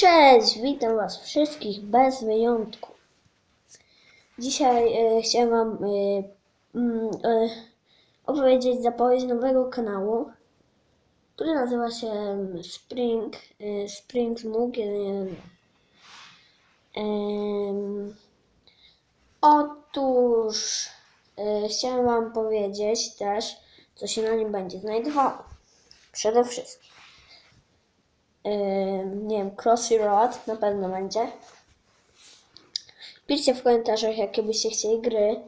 Cześć, witam Was wszystkich bez wyjątku. Dzisiaj e, chciałem Wam e, mm, e, opowiedzieć zapowiedź nowego kanału, który nazywa się mm, Spring, e, Spring Smug 1.1. Em, Otóż e, chciałem Wam powiedzieć też, co się na nim będzie znajdowało. Przede wszystkim. Nie wiem, Crossy Road na pewno będzie. Piszcie w komentarzach, jakie byście chcieli gry.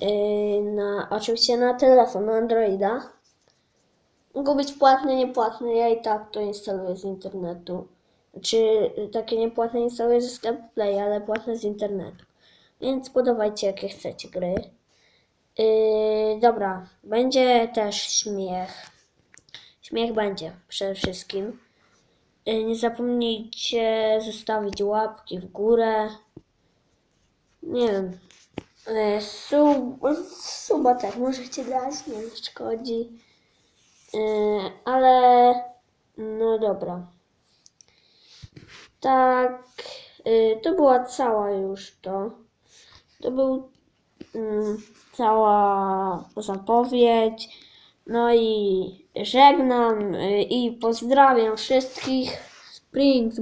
Yy, na, oczywiście na telefon, na Androida. Mogą być płatne, niepłatne. Ja i tak to instaluję z internetu. Czy takie niepłatne instaluję ze sklepu Play, ale płatne z internetu. Więc podawajcie, jakie chcecie gry. Yy, dobra, będzie też śmiech. Śmiech będzie przede wszystkim. Y, Nie zapomnijcie zostawić łapki w górę. Nie wiem. y, Sub, suba też możecie dać, nie szkodzi. Y, Ale no dobra. Tak, to była cała już to. To był mm, cała zapowiedź. No i żegnam y, i pozdrawiam wszystkich. Spring.